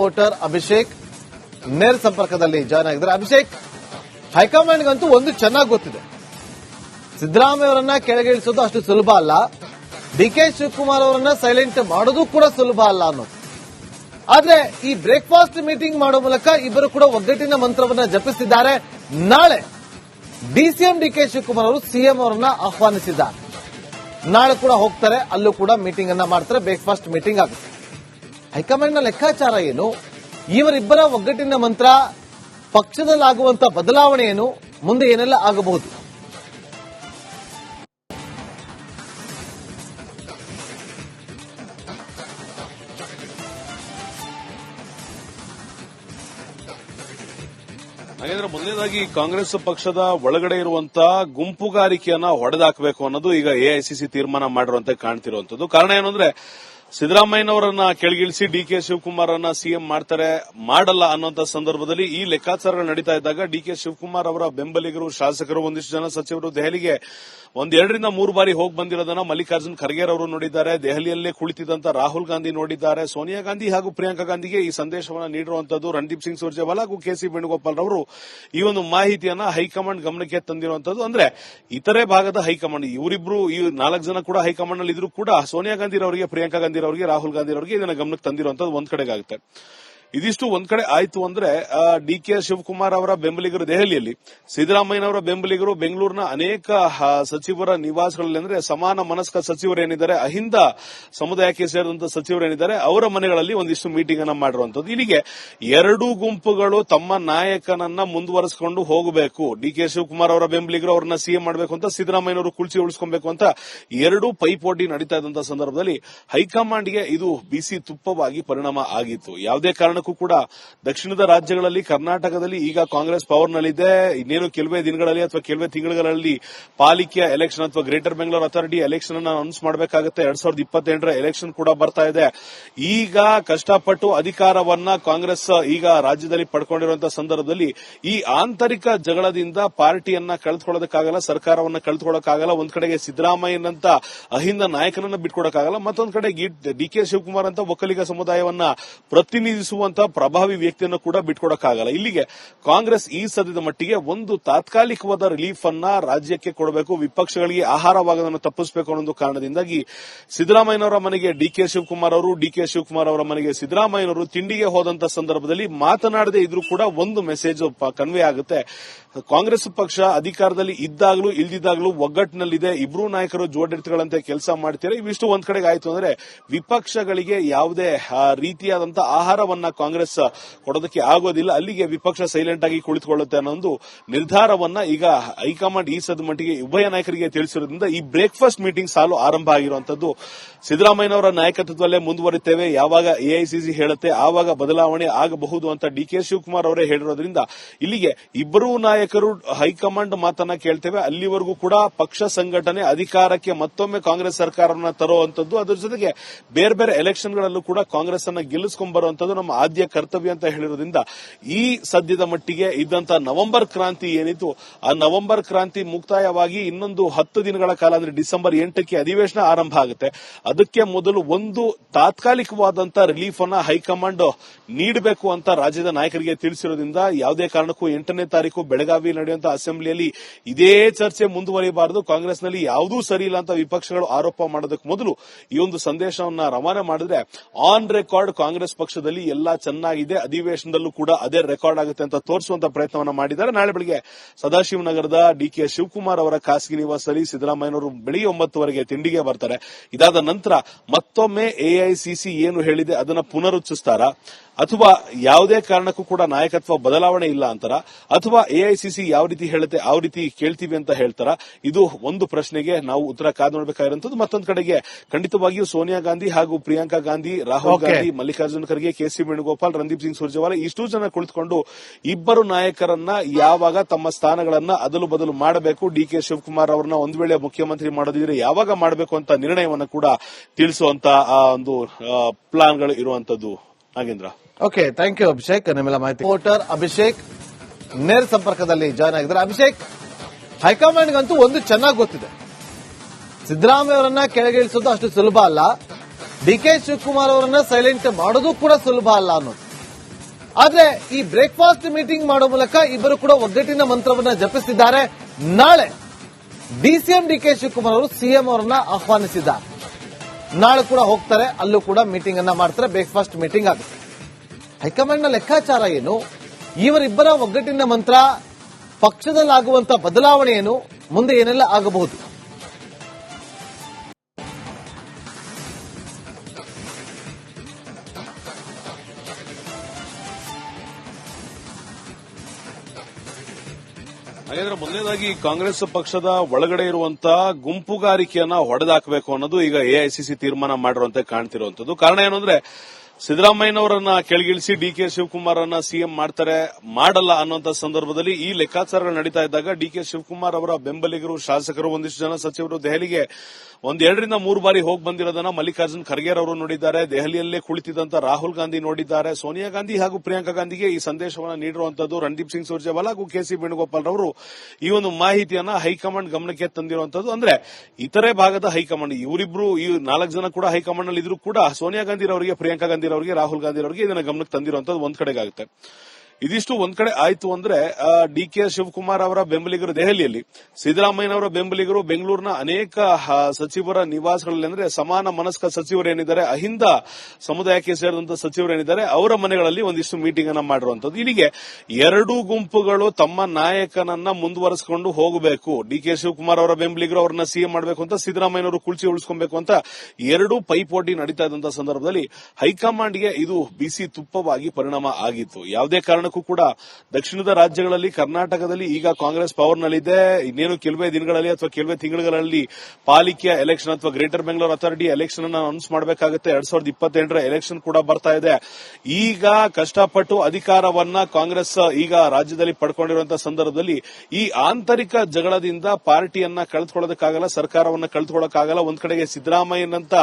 Voter Abhishek ನೇರ ಸಂಪರ್ಕದಲ್ಲಿ join ಆಗಿದ್ದಾರೆ. ಅಭಿಷೇಕ್, ಹೈಕಮಾಂಡ್ಗಂತೂ ಒಂದು ಚೆನ್ನಾಗಿ ಗೊತ್ತಿದೆ. ಸಿದ್ದರಾಮಯ್ಯ ಅವರನ್ನ ಕೆಳಗಿಳಿಸೋದು ಅಷ್ಟು ಸುಲಭ ಅಲ್ಲ. ಡಿ ಕೆ ಶಿವಕುಮಾರ್ ಅವರನ್ನ ಸೈಲೆಂಟ್ ಮಾಡೋದು ಕೂಡ ಸುಲಭ ಅಲ್ಲ ಅನ್ನೋದು. ಆದ್ರೆ ಈ ಬ್ರೇಕ್ಫಾಸ್ಟ್ ಮೀಟಿಂಗ್ ಮಾಡೋ ಮೂಲಕ ಇಬ್ಬರು ಕೂಡ ಒಗ್ಗಟ್ಟಿನ ಮಂತ್ರವನ್ನ ಜಪಿಸಿದ್ದಾರೆ. ನಾಳೆ ಡಿಸಿಎಂ ಡಿ ಕೆ ಶಿವಕುಮಾರ್ ಅವರು ಸಿಎಂ ಅವರನ್ನ ಆಹ್ವಾನಿಸಿದ್ದಾರೆ. ನಾಳೆ ಕೂಡ ಹೋಗ್ತಾರೆ, ಅಲ್ಲೂ ಕೂಡ ಮೀಟಿಂಗ್ ಅನ್ನ ಮಾಡ್ತಾರೆ ಬ್ರೇಕ್ಫಾಸ್ಟ್ ಮೀಟಿಂಗ್ ಆಗುತ್ತೆ. ಹೈಕಮಾಂಡ್ನ ಲೆಕ್ಕಾಚಾರ ಏನು? ಇವರಿಬ್ಬರ ಒಗ್ಗಟ್ಟಿನ ಮಂತ್ರ ಪಕ್ಷದಲ್ಲಾಗುವಂತಹ ಬದಲಾವಣೆ ಏನು? ಮುಂದೆ ಏನೆಲ್ಲ ಆಗಬಹುದು? ಹಾಗಾದ್ರೆ ಮೊದಲನೇದಾಗಿ ಕಾಂಗ್ರೆಸ್ ಪಕ್ಷದ ಒಳಗಡೆ ಇರುವಂತಹ ಗುಂಪುಗಾರಿಕೆಯನ್ನ ಹೊಡೆದಾಕಬೇಕು ಅನ್ನೋದು ಈಗ ಎಐಸಿಸಿ ತೀರ್ಮಾನ ಮಾಡಿರುವಂತೆ ಕಾಣ್ತಿರುವಂತದ್ದು ಕಾರಣ ಏನು ಸಿದ್ದರಾಮಯ್ಯನವರನ್ನ ಕೆಳಗಿಳಿಸಿ ಡಿ ಕೆ ಶಿವಕುಮಾರ್ ಅನ್ನ ಸಿಎಂ ಮಾಡ್ತಾರೆ, ಮಾಡಲ್ಲ ಅನ್ನೋಂತ ಸಂದರ್ಭದಲ್ಲಿ ಈ ಲೆಕ್ಕಾಚಾರಗಳು ನಡೀತಾ ಇದ್ದಾಗ ಡಿ ಕೆ ಶಿವಕುಮಾರ್ ಅವರ ಬೆಂಬಲಿಗರು, ಶಾಸಕರು, ಒಂದಿಷ್ಟು ಜನ ಸಚಿವರು ದೆಹಲಿಗೆ ಒಂದೆರಡರಿಂದ ಮೂರು ಬಾರಿ ಹೋಗಿ ಬಂದಿರೋದನ್ನ ಮಲ್ಲಿಕಾರ್ಜುನ್ ಖರ್ಗೆ ಅವರು ನೋಡಿದ್ದಾರೆ. ದೆಹಲಿಯಲ್ಲೇ ಕುಳಿತಿದ್ದಂತ ರಾಹುಲ್ ಗಾಂಧಿ ನೋಡಿದ್ದಾರೆ. ಸೋನಿಯಾ ಗಾಂಧಿ ಹಾಗೂ ಪ್ರಿಯಾಂಕಾ ಗಾಂಧಿಗೆ ಈ ಸಂದೇಶವನ್ನ ನೀಡಿರುವಂತದ್ದು ರಣದೀಪ್ ಸಿಂಗ್ ಸುರ್ಜೇವಾಲಾ ಹಾಗೂ ಕೆಸಿ ವೇಣುಗೋಪಾಲ್ ರವರು ಈ ಒಂದು ಮಾಹಿತಿಯನ್ನ ಹೈಕಮಾಂಡ್ ಗಮನಕ್ಕೆ ತಂದಿರುವಂತದ್ದು. ಅಂದ್ರೆ ಇತರೆ ಭಾಗದ ಹೈಕಮಾಂಡ್, ಇವರಿಬ್ರು ಈ ನಾಲ್ಕು ಜನ ಕೂಡ ಹೈಕಮಾಂಡ್ನಲ್ಲಿ ಇದ್ರು ಕೂಡ ಸೋನಿಯಾ ಗಾಂಧಿ ಅವರಿಗೆ ಪ್ರಿಯಾಂಕಾ ಗಾಂಧಿ ಅವರಿಗೆ ರಾಹುಲ್ ಗಾಂಧಿ ಅವರಿಗೆ ಇದನ್ನ ಗಮನಕ್ಕೆ ತಂದಿರುವಂತದ್ದು ಒಂದ್ ಕಡೆಗಾಗುತ್ತೆ. ಇದಿಷ್ಟು ಒಂದ್ ಕಡೆ ಆಯ್ತು ಅಂದ್ರೆ ಡಿ ಕೆ ಶಿವಕುಮಾರ್ ಅವರ ಬೆಂಬಲಿಗರು ದೆಹಲಿಯಲ್ಲಿ, ಸಿದ್ದರಾಮಯ್ಯನವರ ಬೆಂಬಲಿಗರು ಬೆಂಗಳೂರಿನ ಅನೇಕ ಸಚಿವರ ನಿವಾಸಗಳಲ್ಲಿ ಅಂದ್ರೆ ಸಮಾನ ಮನಸ್ಕ ಸಚಿವರೇನಿದ್ದಾರೆ ಅಹಿಂದ ಸಮುದಾಯಕ್ಕೆ ಸೇರಿದಂತಹ ಸಚಿವರೇನಿದ್ದಾರೆ ಅವರ ಮನೆಗಳಲ್ಲಿ ಒಂದಿಷ್ಟು ಮೀಟಿಂಗ್ ಅನ್ನ ಮಾಡಿರುವಂತದ್ದು ಇಲ್ಲಿಗೆ ಎರಡೂ ಗುಂಪುಗಳು ತಮ್ಮ ನಾಯಕನನ್ನ ಮುಂದುವರೆಸಿಕೊಂಡು ಹೋಗಬೇಕು. ಡಿ ಕೆ ಶಿವಕುಮಾರ್ ಅವರ ಬೆಂಬಲಿಗರು ಅವರನ್ನ ಸಿಎಂ ಮಾಡಬೇಕು ಅಂತ, ಸಿದ್ದರಾಮಯ್ಯನವರು ಕುಳಿಸಿ ಉಳಿಸ್ಕೊಬೇಕು ಅಂತ ಎರಡೂ ಪೈಪೋಟಿ ನಡೀತಾ ಇದ್ದಂತಹ ಸಂದರ್ಭದಲ್ಲಿ ಹೈಕಮಾಂಡ್ಗೆ ಇದು ಬಿಸಿ ತುಪ್ಪವಾಗಿ ಪರಿಣಾಮ ಆಗಿತ್ತು. ಯಾವುದೇ ಕಾರಣಕ್ಕೂ ಕೂಡ. ದಕ್ಷಿಣದ ರಾಜ್ಯಗಳಲ್ಲಿ ಕರ್ನಾಟಕದಲ್ಲಿ ಈಗ ಕಾಂಗ್ರೆಸ್ ಪವರ್ನಲ್ಲಿದೆ. ಇನ್ನೇನು ಕೆಲವೇ ದಿನಗಳಲ್ಲಿ ಅಥವಾ ಕೆಲವೇ ತಿಂಗಳುಗಳಲ್ಲಿ ಪಾಲಿಕೆಯ ಎಲೆಕ್ಷನ್ ಅಥವಾ ಗ್ರೇಟರ್ ಬೆಂಗಳೂರು ಅಥಾರಿಟಿ ಎಲೆಕ್ಷನ್ ಅನ್ನ ಅನೌನ್ಸ್ ಮಾಡಬೇಕಾಗುತ್ತೆ. ಎರಡ್ ಸಾವಿರದ ಇಪ್ಪತ್ತೆಂಟರ ಎಲೆಕ್ಷನ್ ಕೂಡ ಬರ್ತಾ ಇದೆ. ಈಗ ಕಷ್ಟಪಟ್ಟು ಅಧಿಕಾರವನ್ನ ಕಾಂಗ್ರೆಸ್ ಈಗ ರಾಜ್ಯದಲ್ಲಿ ಪಡ್ಕೊಂಡಿರುವಂತಹ ಸಂದರ್ಭದಲ್ಲಿ ಈ ಆಂತರಿಕ ಜಗಳದಿಂದ ಪಾರ್ಟಿಯನ್ನ ಕಳೆದುಕೊಳ್ಳೋದಕ್ಕಾಗಲ್ಲ, ಸರ್ಕಾರವನ್ನ ಕಳೆದುಕೊಳ್ಳೋಕ್ಕಾಗಲ್ಲ, ಒಂದ್ ಕಡೆಗೆ ಸಿದ್ದರಾಮಯ್ಯನಂತ ಅಹಿಂದ ನಾಯಕನನ್ನ ಬಿಟ್ಕೊಡಕ್ಕಾಗಲ್ಲ, ಮತ್ತೊಂದ್ ಕಡೆ ಡಿ ಕೆ ಶಿವಕುಮಾರ್ ಅಂತ ಒಕ್ಕಲಿಗ ಸಮುದಾಯವನ್ನ ಪ್ರತಿನಿಧಿಸುವಂತ ಪ್ರಭಾವಿ ವ್ಯಕ್ತಿಯನ್ನು ಕೂಡ ಬಿಟ್ಕೊಡಕ್ಕಾಗಲ್ಲ. ಇಲ್ಲಿಗೆ ಕಾಂಗ್ರೆಸ್ ಈ ಸದ್ಯದ ಮಟ್ಟಿಗೆ ಒಂದು ತಾತ್ಕಾಲಿಕವಾದ ರಿಲೀಫ್ ಅನ್ನ ರಾಜ್ಯಕ್ಕೆ ಕೊಡಬೇಕು, ವಿಪಕ್ಷಗಳಿಗೆ ಆಹಾರವಾಗದನ್ನು ತಪ್ಪಿಸಬೇಕು ಅನ್ನೋ ಕಾರಣದಿಂದಾಗಿ ಸಿದ್ದರಾಮಯ್ಯನವರ ಮನೆಗೆ ಡಿ ಕೆ ಶಿವಕುಮಾರ್ ಅವರು ಡಿ ಕೆ ಶಿವಕುಮಾರ್ ಅವರ ಮನೆಗೆ ಸಿದ್ದರಾಮಯ್ಯನವರು ತಿಂಡಿಗೆ ಹೋದಂತ ಸಂದರ್ಭದಲ್ಲಿ ಮಾತನಾಡದೇ ಇದ್ರೂ ಕೂಡ ಒಂದು ಮೆಸೇಜ್ ಕನ್ವೆ ಆಗುತ್ತೆ. ಕಾಂಗ್ರೆಸ್ ಪಕ್ಷ ಅಧಿಕಾರದಲ್ಲಿ ಇದ್ದಾಗಲೂ ಇಲ್ದಿದ್ದಾಗಲೂ ಒಗ್ಗಟ್ಟಿನಲ್ಲಿದೆ. ಇಬ್ರು ನಾಯಕರು ಜೋಡೆತ್ತುಗಳಂತೆ ಕೆಲಸ ಮಾಡ್ತಾರೆ ಇವಿಷ್ಟು ಒಂದ್ ಕಡೆಗೆ ಆಯ್ತು ಅಂದ್ರೆ ವಿಪಕ್ಷಗಳಿಗೆ ಯಾವುದೇ ರೀತಿಯಾದಂತಹ ರೀತಿಯಾದಂತ ಆಹಾರವನ್ನ ಕಾಂಗ್ರೆಸ್ ಕೊಡೋದಕ್ಕೆ ಆಗೋದಿಲ್ಲ. ಅಲ್ಲಿಗೆ ವಿಪಕ್ಷ ಸೈಲೆಂಟ್ ಆಗಿ ಕುಳಿತುಕೊಳ್ಳುತ್ತೆ ಅನ್ನೋ ಒಂದು ನಿರ್ಧಾರವನ್ನ ಈಗ ಹೈಕಮಾಂಡ್ ಈ ಸದ ಮಟ್ಟಿಗೆ ಉಭಯ ನಾಯಕರಿಗೆ ತಿಳಿಸಿರೋದ್ರಿಂದ ಈ ಬ್ರೇಕ್ಫಾಸ್ಟ್ ಮೀಟಿಂಗ್ ಸಾಲು ಆರಂಭ ಆಗಿರುವಂತದ್ದು ಸಿದ್ದರಾಮಯ್ಯನವರ ನಾಯಕತ್ವದಲ್ಲೇ ಮುಂದುವರಿತೇವೆ. ಯಾವಾಗ ಎಐಸಿಸಿ ಹೇಳುತ್ತೆ, ಆವಾಗ ಬದಲಾವಣೆ ಆಗಬಹುದು ಅಂತ ಡಿ ಕೆ ಶಿವಕುಮಾರ್ ಅವರೇ ಹೇಳಿರೋದ್ರಿಂದ ಇಲ್ಲಿಗೆ ಇಬ್ಬರೂ ನಾಯಕರು ಹೈಕಮಾಂಡ್ ಮಾತನ್ನ ಕೇಳ್ತೇವೆ. ಅಲ್ಲಿವರೆಗೂ ಕೂಡ ಪಕ್ಷ ಸಂಘಟನೆ ಅಧಿಕಾರಕ್ಕೆ ಮತ್ತೊಮ್ಮೆ ಕಾಂಗ್ರೆಸ್ ಸರ್ಕಾರವನ್ನು ತರುವಂತದ್ದು. ಅದರ ಜೊತೆಗೆ ಬೇರೆ ಬೇರೆ ಎಲೆಕ್ಷನ್ಗಳಲ್ಲೂ ಕೂಡ ಕಾಂಗ್ರೆಸ್ ಅನ್ನ ಗೆಲ್ಲಿಸಿಕೊಂಡ್ ಬರುವಂತದ್ದು ನಮ್ಮ ಆದ್ಯ ಕರ್ತವ್ಯ ಅಂತ ಹೇಳಿರೋದ್ರಿಂದ ಈ ಸದ್ಯದ ಮಟ್ಟಿಗೆ ಇದ್ದಂತ ನವೆಂಬರ್ ಕ್ರಾಂತಿ ಏನಿತ್ತು, ಆ ನವೆಂಬರ್ ಕ್ರಾಂತಿ ಮುಕ್ತಾಯವಾಗಿ ಇನ್ನೊಂದು ಹತ್ತು ದಿನಗಳ ಕಾಲ, ಅಂದ್ರೆ ಡಿಸೆಂಬರ್ ಎಂಟಕ್ಕೆ ಅಧಿವೇಶನ ಆರಂಭ ಆಗುತ್ತೆ. ಅದಕ್ಕೆ ಮೊದಲು ಒಂದು ತಾತ್ಕಾಲಿಕವಾದಂತ ರಿಲೀಫ್ ಅನ್ನ ಹೈಕಮಾಂಡ್ ನೀಡಬೇಕು ಅಂತ ರಾಜ್ಯದ ನಾಯಕರಿಗೆ ತಿಳಿಸಿರೋದ್ರಿಂದ ಯಾವುದೇ ಕಾರಣಕ್ಕೂ ಎಂಟನೇ ತಾರೀಕು ಬೆಳಗಾವಿ ನಡೆಯುವಂತಹ ಅಸೆಂಬ್ಲಿಯಲ್ಲಿ ಇದೇ ಚರ್ಚೆ ಮುಂದುವರಿಯಬಾರದು. ಕಾಂಗ್ರೆಸ್ನಲ್ಲಿ ಯಾವುದೂ ಸರಿ ಇಲ್ಲ ಅಂತ ವಿಪಕ್ಷಗಳು ಆರೋಪ ಮಾಡೋದಕ್ಕೆ ಮೊದಲು ಈ ಒಂದು ಸಂದೇಶವನ್ನ ರವಾನೆ ಮಾಡಿದ್ರೆ ಆನ್ ರೆಕಾರ್ಡ್ ಕಾಂಗ್ರೆಸ್ ಪಕ್ಷದಲ್ಲಿ ಎಲ್ಲಾ ಚೆನ್ನಾಗಿದೆ. ಅಧಿವೇಶನದಲ್ಲೂ ಕೂಡ ಅದೇ ರೆಕಾರ್ಡ್ ಆಗುತ್ತೆ ಅಂತ ತೋರಿಸುವಂತ ಪ್ರಯತ್ನವನ್ನ ಮಾಡಿದ್ದಾರೆ. ನಾಳೆ ಬೆಳಿಗ್ಗೆ ಸದಾಶಿವನಗರದ ಡಿ ಕೆ ಶಿವಕುಮಾರ್ ಅವರ ಖಾಸಗಿ ನಿವಾಸದಲ್ಲಿ ಸಿದ್ದರಾಮಯ್ಯನವರು ಬೆಳಿಗ್ಗೆ ಒಂಬತ್ತುವರೆಗೆ ತಿಂಡಿಗೆ ಬರ್ತಾರೆ. ಇದಾದ ನಂತರ ಮತ್ತೊಮ್ಮೆ ಎಐಸಿಸಿ ಏನು ಹೇಳಿದೆ ಅದನ್ನ ಪುನರುಚ್ಚಿಸ್ತಾರ ಅಥವಾ ಯಾವುದೇ ಕಾರಣಕ್ಕೂ ಕೂಡ ನಾಯಕತ್ವ ಬದಲಾವಣೆ ಇಲ್ಲ ಅಂತಾರ? ಅಥವಾ ಎಐಸಿಸಿ ಯಾವ ರೀತಿ ಹೇಳುತ್ತೆ ಆ ರೀತಿ ಕೇಳ್ತೀವಿ ಅಂತ ಹೇಳ್ತಾರ? ಇದು ಒಂದು ಪ್ರಶ್ನೆಗೆ ನಾವು ಉತ್ತರ ಕಾದು ನೋಡಬೇಕಾಗಿರುವಂತದ್ದು. ಮತ್ತೊಂದು ಕಡೆಗೆ ಖಂಡಿತವಾಗಿಯೂ ಸೋನಿಯಾ ಗಾಂಧಿ ಹಾಗೂ ಪ್ರಿಯಾಂಕಾ ಗಾಂಧಿ ರಾಹುಲ್ ಗಾಂಧಿ ಮಲ್ಲಿಕಾರ್ಜುನ ಖರ್ಗೆ ಕೆಸಿ ವೇಣುಗೋಪಾಲ್ ರಂದೀಪ್ ಸಿಂಗ್ ಸುರ್ಜೇವಾಲಾ ಇಷ್ಟು ಜನ ಕುಳಿತುಕೊಂಡು ಇಬ್ಬರು ನಾಯಕರನ್ನ ಯಾವಾಗ ತಮ್ಮ ಸ್ಥಾನಗಳನ್ನ ಅದಲು ಬದಲು ಮಾಡಬೇಕು, ಡಿ ಕೆ ಶಿವಕುಮಾರ್ ಅವರನ್ನ ಒಂದು ವೇಳೆ ಮುಖ್ಯಮಂತ್ರಿ ಮಾಡೋದಿದ್ರೆ ಯಾವಾಗ ಮಾಡಬೇಕು ಅಂತ ನಿರ್ಣಯವನ್ನ ಕೂಡ ತಿಳಿಸುವಂತ ಒಂದು ಪ್ಲಾನ್ಗಳು ಇರುವಂತದ್ದು. Nagendra. Okay thank you Abhishek. ನಿಮ್ಮೆಲ್ಲ ಮಾಹಿತಿ. ವೋಟರ್ ಅಭಿಷೇಕ್, ನೇರ ಸಂಪರ್ಕದಲ್ಲಿ ಜಾಯ್ನ್ ಆಗಿದ್ರೆ ಅಭಿಷೇಕ್, ಹೈಕಮಾಂಡ್ಗಂತೂ ಒಂದು ಚೆನ್ನಾಗಿ ಗೊತ್ತಿದೆ. ಸಿದ್ದರಾಮಯ್ಯ ಅವರನ್ನ ಕೆಳಗಿಳಿಸೋದು ಅಷ್ಟು ಸುಲಭ ಅಲ್ಲ. ಡಿ ಕೆ ಶಿವಕುಮಾರ್ ಅವರನ್ನ ಸೈಲೆಂಟ್ ಮಾಡೋದು ಕೂಡ ಸುಲಭ ಅಲ್ಲ ಅನ್ನೋದು. ಆದ್ರೆ ಈ ಬ್ರೇಕ್ಫಾಸ್ಟ್ ಮೀಟಿಂಗ್ ಮಾಡೋ ಮೂಲಕ ಇಬ್ಬರು ಕೂಡ ಒಗ್ಗಟ್ಟಿನ ಮಂತ್ರವನ್ನ ಜಪಿಸಿದ್ದಾರೆ. ನಾಳೆ ಡಿಸಿಎಂ ಡಿ ಕೆ ಶಿವಕುಮಾರ್ ಅವರು ಸಿಎಂ ಅವರನ್ನ ಆಹ್ವಾನಿಸಿದ್ದಾರೆ. ನಾಳೆ ಕೂಡ ಹೋಗ್ತಾರೆ, ಅಲ್ಲೂ ಕೂಡ ಮೀಟಿಂಗ್ ಅನ್ನ ಮಾಡ್ತಾರೆ ಬ್ರೇಕ್ಫಾಸ್ಟ್ ಮೀಟಿಂಗ್ ಆಗುತ್ತೆ. ಹೈಕಮಾಂಡ್ನ ಲೆಕ್ಕಾಚಾರ ಏನು? ಇವರಿಬ್ಬರ ಒಗ್ಗಟ್ಟಿನ ಮಂತ್ರ, ಪಕ್ಷದಲ್ಲಾಗುವಂತ ಬದಲಾವಣೆ ಏನು? ಮುಂದೆ ಏನೆಲ್ಲ ಆಗಬಹುದು? ಹಾಗಾದ್ರೆ ಮೊದಲನೇದಾಗಿ ಕಾಂಗ್ರೆಸ್ ಪಕ್ಷದ ಒಳಗಡೆ ಇರುವಂತಹ ಗುಂಪುಗಾರಿಕೆಯನ್ನ ಹೊಡೆದಾಕಬೇಕು ಅನ್ನೋದು ಈಗ ಎಐಸಿಸಿ ತೀರ್ಮಾನ ಮಾಡಿರುವಂತೆ ಕಾಣ್ತಿರುವಂತದ್ದು ಕಾರಣ ಏನು ಅಂದ್ರೆ, ಸಿದ್ದರಾಮಯ್ಯನವರನ್ನ ಕೆಳಗಿಳಿಸಿ ಡಿ ಕೆ ಶಿವಕುಮಾರ್ ಅನ್ನ ಸಿಎಂ ಮಾಡ್ತಾರೆ, ಮಾಡಲ್ಲ ಅನ್ನುವಂತ ಸಂದರ್ಭದಲ್ಲಿ ಈ ಲೆಕ್ಕಾಚಾರಗಳು ನಡೀತಾ ಇದ್ದಾಗ ಡಿ ಕೆ ಶಿವಕುಮಾರ್ ಅವರ ಬೆಂಬಲಿಗರು, ಶಾಸಕರು, ಒಂದಿಷ್ಟು ಜನ ಸಚಿವರು ದೆಹಲಿಗೆ ಒಂದ್ ಎರಡರಿಂದ ಮೂರು ಬಾರಿ ಹೋಗಿ ಬಂದಿರೋದನ್ನ ಮಲ್ಲಿಕಾರ್ಜುನ್ ಖರ್ಗೆ ಅವರು ನೋಡಿದ್ದಾರೆ. ದೆಹಲಿಯಲ್ಲೇ ಕುಳಿತಿದ್ದಂತ ರಾಹುಲ್ ಗಾಂಧಿ ನೋಡಿದ್ದಾರೆ. ಸೋನಿಯಾ ಗಾಂಧಿ ಹಾಗೂ ಪ್ರಿಯಾಂಕಾ ಗಾಂಧಿಗೆ ಈ ಸಂದೇಶವನ್ನು ನೀಡಿರುವಂತದ್ದು ರಣದೀಪ್ ಸಿಂಗ್ ಸುರ್ಜೇವಾಲಾ ಹಾಗೂ ಕೆಸಿ ವೇಣುಗೋಪಾಲ್ ರವರು ಈ ಒಂದು ಮಾಹಿತಿಯನ್ನ ಹೈಕಮಾಂಡ್ ಗಮನಕ್ಕೆ ತಂದಿರುವಂತದ್ದು. ಅಂದ್ರೆ ಇತರೆ ಭಾಗದ ಹೈಕಮಾಂಡ್, ಇವರಿಬ್ರು ಈ ನಾಲ್ಕು ಜನ ಕೂಡ ಹೈಕಮಾಂಡ್ನಲ್ಲಿ ಇದ್ರು ಕೂಡ ಸೋನಿಯಾ ಗಾಂಧಿ ಅವರಿಗೆ ಪ್ರಿಯಾಂಕಾ ಗಾಂಧಿ ಅವರಿಗೆ ರಾಹುಲ್ ಗಾಂಧಿ ಅವರಿಗೆ ಇದನ್ನ ಗಮನಕ್ಕೆ ತಂದಿರುವಂತದ್ದು ಒಂದ್ ಕಡೆಗಾಗುತ್ತೆ. ಇದಿಷ್ಟು ಒಂದ್ ಕಡೆ ಆಯ್ತು ಅಂದ್ರೆ ಡಿ ಕೆ ಶಿವಕುಮಾರ್ ಅವರ ಬೆಂಬಲಿಗರು ದೆಹಲಿಯಲ್ಲಿ ಸಿದ್ದರಾಮಯ್ಯನವರ ಬೆಂಬಲಿಗರು ಬೆಂಗಳೂರಿನ ಅನೇಕ ಸಚಿವರ ನಿವಾಸಗಳಲ್ಲಿ, ಅಂದ್ರೆ ಸಮಾನ ಮನಸ್ಕ ಸಚಿವರೇನಿದ್ದಾರೆ ಅಹಿಂದ ಸಮುದಾಯಕ್ಕೆ ಸೇರಿದಂತಹ ಸಚಿವರು ಏನಿದ್ದಾರೆ, ಅವರ ಮನೆಗಳಲ್ಲಿ ಒಂದಿಷ್ಟು ಮೀಟಿಂಗ್ ಅನ್ನ ಮಾಡಿರುವಂತದ್ದು. ಇಲ್ಲಿಗೆ ಎರಡೂ ಗುಂಪುಗಳು ತಮ್ಮ ನಾಯಕನನ್ನ ಮುಂದುವರೆಸಿಕೊಂಡು ಹೋಗಬೇಕು. ಡಿ ಕೆ ಶಿವಕುಮಾರ್ ಅವರ ಬೆಂಬಲಿಗರು ಅವರನ್ನ ಸಿಎಂ ಮಾಡಬೇಕು ಅಂತ, ಸಿದ್ದರಾಮಯ್ಯನವರು ಕುಳಿಸಿ ಉಳಿಸ್ಕೊಬೇಕು ಅಂತ ಎರಡೂ ಪೈಪೋಟಿ ನಡೀತಾ ಇದ್ದಂತಹ ಸಂದರ್ಭದಲ್ಲಿ ಹೈಕಮಾಂಡ್ಗೆ ಇದು ಬಿಸಿ ತುಪ್ಪವಾಗಿ ಪರಿಣಾಮ ಆಗಿತ್ತು. ಯಾವುದೇ ಕಾರಣಕ್ಕೂ ಕೂಡ. ದಕ್ಷಿಣದ ರಾಜ್ಯಗಳಲ್ಲಿ ಕರ್ನಾಟಕದಲ್ಲಿ ಈಗ ಕಾಂಗ್ರೆಸ್ ಪವರ್ನಲ್ಲಿದೆ ಇನ್ನೇನು ಕೆಲವೇ ದಿನಗಳಲ್ಲಿ ಅಥವಾ ಕೆಲವೇ ತಿಂಗಳುಗಳಲ್ಲಿ ಪಾಲಿಕೆಯ ಎಲೆಕ್ಷನ್ ಅಥವಾ ಗ್ರೇಟರ್ ಬೆಂಗಳೂರು ಅಥಾರಿಟಿ ಎಲೆಕ್ಷನ್ ಅನ್ನು ಅನೌನ್ಸ್ ಮಾಡಬೇಕಾಗುತ್ತೆ. ಎರಡ್ ಸಾವಿರದ ಇಪ್ಪತ್ತೆಂಟರ ಎಲೆಕ್ಷನ್ ಕೂಡ ಬರ್ತಾ ಇದೆ. ಈಗ ಕಷ್ಟಪಟ್ಟು ಅಧಿಕಾರವನ್ನ ಕಾಂಗ್ರೆಸ್ ಈಗ ರಾಜ್ಯದಲ್ಲಿ ಪಡ್ಕೊಂಡಿರುವಂತಹ ಸಂದರ್ಭದಲ್ಲಿ ಈ ಆಂತರಿಕ ಜಗಳದಿಂದ ಪಾರ್ಟಿಯನ್ನ ಕಳೆದುಕೊಳ್ಳೋದಕ್ಕಾಗಲ್ಲ, ಸರ್ಕಾರವನ್ನ ಕಳೆದುಕೊಳ್ಳೋಕ್ಕಾಗಲ್ಲ, ಒಂದ್ ಕಡೆಗೆ ಸಿದ್ದರಾಮಯ್ಯನಂತ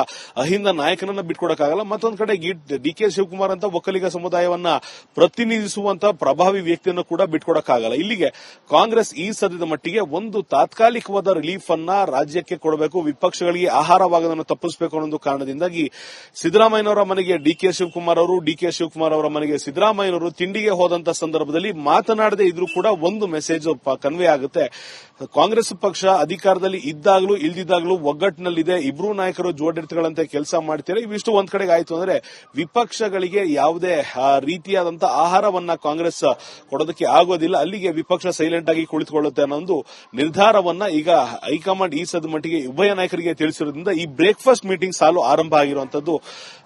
ಅಹಿಂದ ನಾಯಕನನ್ನ ಬಿಟ್ಕೊಡಕ್ಕಾಗಲ್ಲ, ಮತ್ತೊಂದ್ ಕಡೆ ಡಿ ಕೆ ಶಿವಕುಮಾರ್ ಅಂತ ಒಕ್ಕಲಿಗ ಸಮುದಾಯವನ್ನ ಪ್ರತಿನಿಧಿಸುವಂತ ಪ್ರಭಾವಿ ವ್ಯಕ್ತಿಯನ್ನು ಕೂಡ ಬಿಟ್ಕೊಡಕ್ಕಾಗಲ್ಲ. ಇಲ್ಲಿಗೆ ಕಾಂಗ್ರೆಸ್ ಈ ಸದ್ಯದ ಮಟ್ಟಿಗೆ ಒಂದು ತಾತ್ಕಾಲಿಕವಾದ ರಿಲೀಫ್ ಅನ್ನ ರಾಜ್ಯಕ್ಕೆ ಕೊಡಬೇಕು, ವಿಪಕ್ಷಗಳಿಗೆ ಆಹಾರವಾಗದನ್ನು ತಪ್ಪಿಸಬೇಕು ಅನ್ನೋ ಕಾರಣದಿಂದಾಗಿ ಸಿದ್ದರಾಮಯ್ಯನವರ ಮನೆಗೆ ಡಿ ಕೆ ಶಿವಕುಮಾರ್ ಅವರು ಡಿ ಕೆ ಶಿವಕುಮಾರ್ ಅವರ ಮನೆಗೆ ಸಿದ್ದರಾಮಯ್ಯನವರು ತಿಂಡಿಗೆ ಹೋದಂತಹ ಸಂದರ್ಭದಲ್ಲಿ ಮಾತನಾಡದೇ ಇದ್ರೂ ಕೂಡ ಒಂದು ಮೆಸೇಜ್ ಕನ್ವೆ ಆಗುತ್ತೆ. ಕಾಂಗ್ರೆಸ್ ಪಕ್ಷ ಅಧಿಕಾರದಲ್ಲಿ ಇದ್ದಾಗಲೂ ಇಲ್ದಿದ್ದಾಗಲೂ ಒಗ್ಗಟ್ಟಿನಲ್ಲಿದೆ. ಇಬ್ರು ನಾಯಕರು ಜೋಡೆತ್ತುಗಳಂತೆ ಕೆಲಸ ಮಾಡ್ತಾರೆ ಇವಿಷ್ಟು ಒಂದ್ ಕಡೆಗೆ ಆಯ್ತು ಅಂದ್ರೆ ವಿಪಕ್ಷಗಳಿಗೆ ಯಾವುದೇ ರೀತಿಯಾದಂತಹ ರೀತಿಯಾದಂತ ಆಹಾರವನ್ನ ಕಾಂಗ್ರೆಸ್ ಕೊಡೋದಕ್ಕೆ ಆಗೋದಿಲ್ಲ, ಅಲ್ಲಿಗೆ ವಿಪಕ್ಷ ಸೈಲೆಂಟ್ ಆಗಿ ಕುಳಿತುಕೊಳ್ಳುತ್ತೆ ಅನ್ನೋ ಒಂದು ನಿರ್ಧಾರವನ್ನ ಈಗ ಹೈಕಮಾಂಡ್ ಈ ಸದ ಮಟ್ಟಿಗೆ ಉಭಯ ನಾಯಕರಿಗೆ ತಿಳಿಸಿರೋದ್ರಿಂದ ಈ ಬ್ರೇಕ್ಫಾಸ್ಟ್ ಮೀಟಿಂಗ್ ಸಾಲು ಆರಂಭ ಆಗಿರುವಂತದ್ದು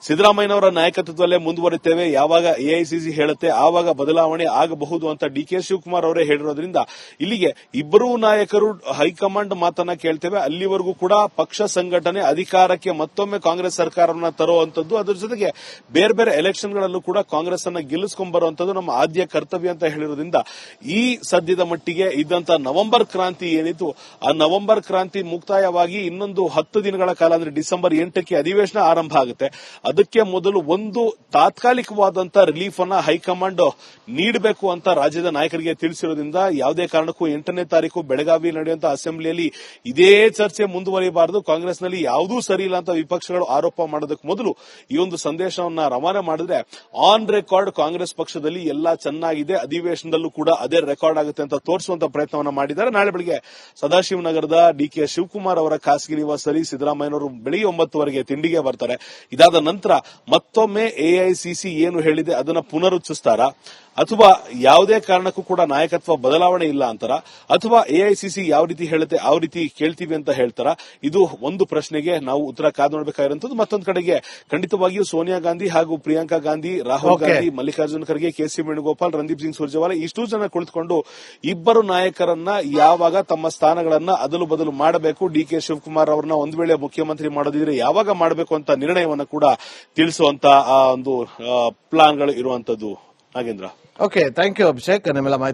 ಸಿದ್ದರಾಮಯ್ಯನವರ ನಾಯಕತ್ವದಲ್ಲೇ ಮುಂದುವರಿತೇವೆ. ಯಾವಾಗ ಎಐಸಿಸಿ ಹೇಳುತ್ತೆ, ಆವಾಗ ಬದಲಾವಣೆ ಆಗಬಹುದು ಅಂತ ಡಿ ಕೆ ಶಿವಕುಮಾರ್ ಅವರೇ ಹೇಳಿರೋದ್ರಿಂದ ಇಲ್ಲಿಗೆ ಇಬ್ಬರೂ ನಾಯಕರು ಹೈಕಮಾಂಡ್ ಮಾತನ್ನ ಕೇಳ್ತೇವೆ. ಅಲ್ಲಿವರೆಗೂ ಕೂಡ ಪಕ್ಷ ಸಂಘಟನೆ ಅಧಿಕಾರಕ್ಕೆ ಮತ್ತೊಮ್ಮೆ ಕಾಂಗ್ರೆಸ್ ಸರ್ಕಾರವನ್ನು ತರುವಂತದ್ದು ಅದರ ಜೊತೆಗೆ ಬೇರೆ ಬೇರೆ ಎಲೆಕ್ಷನ್ಗಳಲ್ಲೂ ಕೂಡ ಕಾಂಗ್ರೆಸ್ ಅನ್ನು ಗೆಲ್ಲಿಸಿಕೊಂಡ್ ಬರುವಂತದ್ದು ನಮ್ಮ ಆದ್ಯ ಕರ್ತವ್ಯ ಅಂತ ಹೇಳಿರೋದ್ರಿಂದ ಈ ಸದ್ಯದ ಮಟ್ಟಿಗೆ ಇದ್ದಂತ ನವೆಂಬರ್ ಕ್ರಾಂತಿ ಏನಿತ್ತು, ಆ ನವೆಂಬರ್ ಕ್ರಾಂತಿ ಮುಕ್ತಾಯವಾಗಿ ಇನ್ನೊಂದು ಹತ್ತು ದಿನಗಳ ಕಾಲ, ಅಂದ್ರೆ ಡಿಸೆಂಬರ್ ಎಂಟಕ್ಕೆ ಅಧಿವೇಶನ ಆರಂಭ ಆಗುತ್ತೆ. ಅದಕ್ಕೆ ಮೊದಲು ಒಂದು ತಾತ್ಕಾಲಿಕವಾದಂತ ರಿಲೀಫ್ ಅನ್ನ ಹೈಕಮಾಂಡ್ ನೀಡಬೇಕು ಅಂತ ರಾಜ್ಯದ ನಾಯಕರಿಗೆ ತಿಳಿಸಿರೋದ್ರಿಂದ ಯಾವುದೇ ಕಾರಣಕ್ಕೂ ಎಂಟನೇ ತಾರೀಕು ಬೆಳಗಾವಿ ನಡೆಯುವಂತಹ ಅಸೆಂಬ್ಲಿಯಲ್ಲಿ ಇದೇ ಚರ್ಚೆ ಮುಂದುವರಿಯಬಾರದು. ಕಾಂಗ್ರೆಸ್ನಲ್ಲಿ ಯಾವುದೂ ಸರಿ ಇಲ್ಲ ಅಂತ ವಿಪಕ್ಷಗಳು ಆರೋಪ ಮಾಡೋದಕ್ಕೆ ಮೊದಲು ಈ ಒಂದು ಸಂದೇಶವನ್ನ ರವಾನೆ ಮಾಡಿದ್ರೆ ಆನ್ ರೆಕಾರ್ಡ್ ಕಾಂಗ್ರೆಸ್ ಪಕ್ಷದಲ್ಲಿ ಎಲ್ಲ ಚೆನ್ನಾಗಿದೆ. ಅಧಿವೇಶನದಲ್ಲೂ ಕೂಡ ಅದೇ ರೆಕಾರ್ಡ್ ಆಗುತ್ತೆ ಅಂತ ತೋರಿಸುವಂತ ಪ್ರಯತ್ನವನ್ನ ಮಾಡಿದ್ದಾರೆ. ನಾಳೆ ಬೆಳಿಗ್ಗೆ ಸದಾಶಿವನಗರದ ಡಿ ಕೆ ಶಿವಕುಮಾರ್ ಅವರ ಖಾಸಗಿ ನಿವಾಸದಲ್ಲಿ ಸಿದ್ದರಾಮಯ್ಯನವರು ಬೆಳಿಗ್ಗೆ ಒಂಬತ್ತುವರೆಗೆ ತಿಂಡಿಗೆ ಬರ್ತಾರೆ. ಇದಾದ ನಂತರ ಮತ್ತೊಮ್ಮೆ ಎಐಸಿಸಿ ಏನು ಹೇಳಿದೆ ಅದನ್ನ ಪುನರುಚ್ಚಿಸ್ತಾರಾ ಅಥವಾ ಯಾವುದೇ ಕಾರಣಕ್ಕೂ ಕೂಡ ನಾಯಕತ್ವ ಬದಲಾವಣೆ ಇಲ್ಲ ಅಂತಾರ? ಅಥವಾ ಎಐಸಿಸಿ ಯಾವ ರೀತಿ ಹೇಳುತ್ತೆ ಯಾವ ರೀತಿ ಕೇಳ್ತೀವಿ ಅಂತ ಹೇಳ್ತಾರ? ಇದು ಒಂದು ಪ್ರಶ್ನೆಗೆ ನಾವು ಉತ್ತರ ಕಾದು ನೋಡಬೇಕಾಗಿರುವಂತದ್ದು ಮತ್ತೊಂದು ಕಡೆಗೆ ಖಂಡಿತವಾಗಿಯೂ ಸೋನಿಯಾ ಗಾಂಧಿ ಹಾಗೂ ಪ್ರಿಯಾಂಕಾ ಗಾಂಧಿ ರಾಹುಲ್. ಗಾಂಧಿ ಮಲ್ಲಿಕಾರ್ಜುನ ಖರ್ಗೆ ಕೆಸಿ ವೇಣುಗೋಪಾಲ್ ರಂದೀಪ್ ಸಿಂಗ್ ಸುರ್ಜೇವಾಲಾ ಇಷ್ಟು ಜನ ಕುಳಿತುಕೊಂಡು ಇಬ್ಬರು ನಾಯಕರನ್ನ ಯಾವಾಗ ತಮ್ಮ ಸ್ಥಾನಗಳನ್ನ ಅದಲು ಬದಲು ಮಾಡಬೇಕು ಡಿ ಕೆ ಶಿವಕುಮಾರ್ ಅವರನ್ನ ಒಂದು ವೇಳೆ ಮುಖ್ಯಮಂತ್ರಿ ಮಾಡೋದಿದ್ರೆ ಯಾವಾಗ ಮಾಡಬೇಕು ಅಂತ ನಿರ್ಣಯವನ್ನ ಕೂಡ ತಿಳಿಸುವಂತ ಆ ಒಂದು ಪ್ಲಾನ್ಗಳು ಇರುವಂತದ್ದು Nagendra. Okay thank you Abhishek ನಿಮ್ಮೆಲ್ಲ ಮಾಹಿತಿ